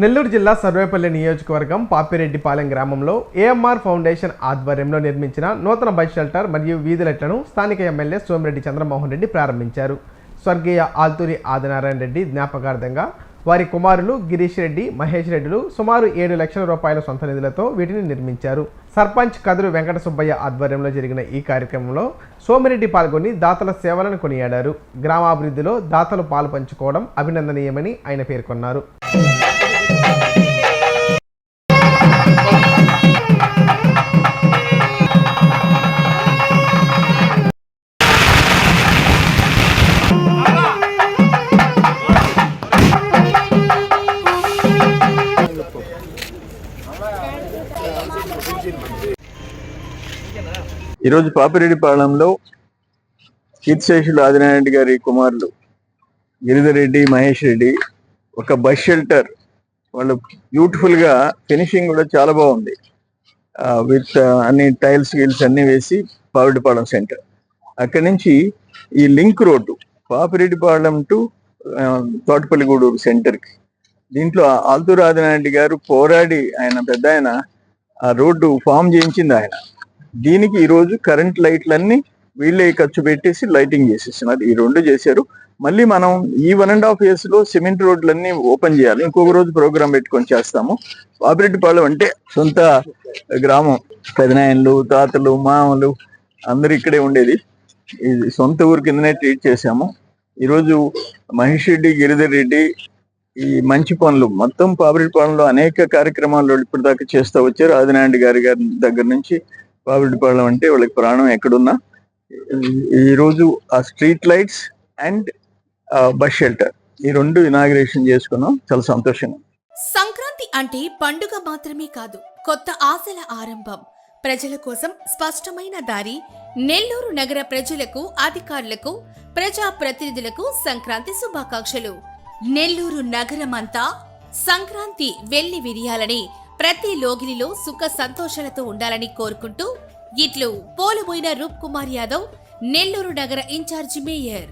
నెల్లూరు జిల్లా సర్వేపల్లి నియోజకవర్గం పాపిరెడ్డిపాలెం గ్రామంలో ఏఎంఆర్ ఫౌండేషన్ ఆధ్వర్యంలో నిర్మించిన నూతన బస్ షెల్టర్ మరియు వీధులెట్లను స్థానిక ఎమ్మెల్యే సోమిరెడ్డి చంద్రమోహన్ రెడ్డి ప్రారంభించారు. స్వర్గీయ ఆల్తూరి ఆదినారాయణ రెడ్డి జ్ఞాపకార్థంగా వారి కుమారులు గిరీష్ రెడ్డి మహేష్ రెడ్డిలు సుమారు ఏడు లక్షల రూపాయల సొంత నిధులతో వీటిని నిర్మించారు. సర్పంచ్ కదురు వెంకట సుబ్బయ్య ఆధ్వర్యంలో జరిగిన ఈ కార్యక్రమంలో సోమిరెడ్డి పాల్గొని దాతల సేవలను కొనియాడారు. గ్రామాభివృద్ధిలో దాతలు పాలు పంచుకోవడం అభినందనీయమని ఆయన పేర్కొన్నారు. ఈరోజు పాపిరెడ్డిపాళెంలో కీర్తిశేషులు ఆదినారాయణ గారి కుమారులు గిరిధరెడ్డి మహేష్ రెడ్డి ఒక బస్ షెల్టర్. వాళ్ళు బ్యూటిఫుల్గా ఫినిషింగ్ కూడా చాలా బాగుంది. విత్ అన్ని టైల్స్ గీల్స్ అన్ని వేసి పాపిరెడ్డిపాళెం సెంటర్ అక్కడి నుంచి ఈ link road Papireddipalem to Thotapalligudur సెంటర్కి సెంటర్కి. దీంట్లో ఆల్తూరు ఆదినారాయణ గారు పోరాడి ఆయన పెద్ద ఆయన ఆ రోడ్డు ఫామ్ చేయించింది ఆయన. దీనికి ఈ రోజు కరెంట్ లైట్లన్నీ వీళ్ళే ఖర్చు పెట్టేసి లైటింగ్ చేసేసినారు ఈ రెండు చేశారు. మళ్ళీ మనం ఈ వన్ అండ్ హాఫ్ ఇయర్స్లో సిమెంట్ రోడ్లన్నీ ఓపెన్ చేయాలి. ఇంకొక రోజు ప్రోగ్రామ్ పెట్టుకొని చేస్తాము. పాపిరెడ్డిపాళెం అంటే సొంత గ్రామం. పెదనాయనలు తాతలు మామలు అందరు ఇక్కడే ఉండేది. ఇది సొంత ఊరు కిందనే ట్రీట్ చేశాము. ఈరోజు మహేష్ రెడ్డి గిరిధర్ రెడ్డి ఈ మంచి పనులు మొత్తం పాపిరెడ్డిపాళెంలో అనేక కార్యక్రమాలు ఇప్పటిదాకా చేస్తూ వచ్చారు. ఆదినారాయణ గారి గారి దగ్గర నుంచి పాపిరెడ్డిపాళెం అంటే వాళ్ళకి ప్రాణం ఎక్కడున్నా. ఈరోజు ఆ street lights and bus shelter ఈ రెండు ఇనాగ్రేషన్ చేసుకున్నాం. చాలా సంతోషంగా సంక్రాంతి అంటే పండుగ మాత్రమే కాదు కొత్త ఆశల ఆరంభం. ప్రజల కోసం స్పష్టమైన దారి నెల్లూరు నగర ప్రజలకు అధికారులకు ప్రజా ప్రతినిధులకు సంక్రాంతి శుభాకాంక్షలు. నెల్లూరు నగరమంతా సంక్రాంతి వెళ్ళి విరియాలని ప్రతి లోగిలిలో సుఖ సంతోషాలతో ఉండాలని కోరుకుంటూ ఇట్లు పోలుబోయిన రూప్ కుమార్ యాదవ్ నెల్లూరు నగర ఇన్ఛార్జి మేయర్.